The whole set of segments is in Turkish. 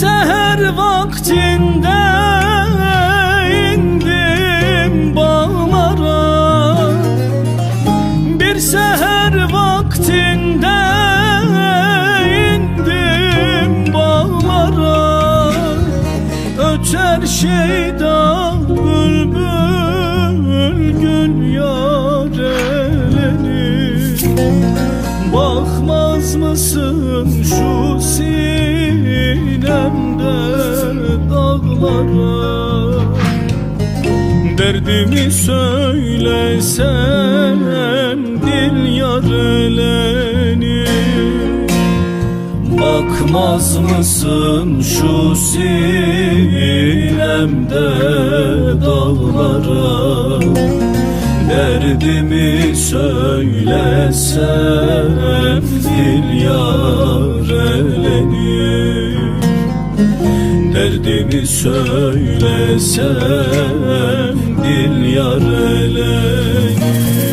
Seher vaktinde indim bağlara. Bir seher vaktinde indim bağlara. Öter şeyda bülbül gül yar elini. Bakmaz mısın şu sin dağlara Derdimi söylesem dil yarelenir Bakmaz mısın şu sinemde dağlara? Derdimi söylesem söylesem dil yarelenir Tamam.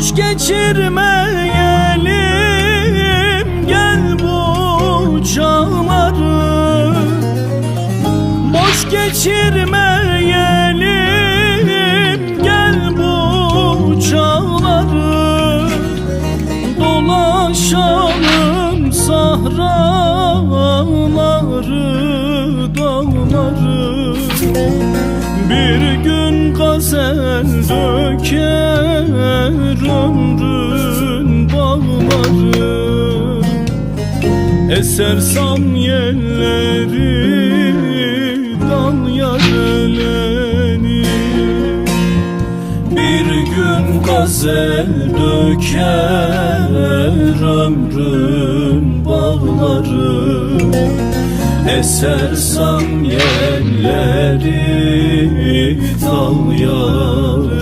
Boş geçirmeyelim. Gel bu çağları Boş geçirmeyelim. Gel bu çağları Dolaşalım sahraları dağları. Bir gün gazel döker ömrün bağları Eser sam yelleri Bir gün gazel döker ömrün bağları Eser sam yelleri dal yarelenir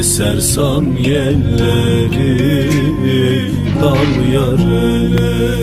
Eser sam yelleri dal yarelenir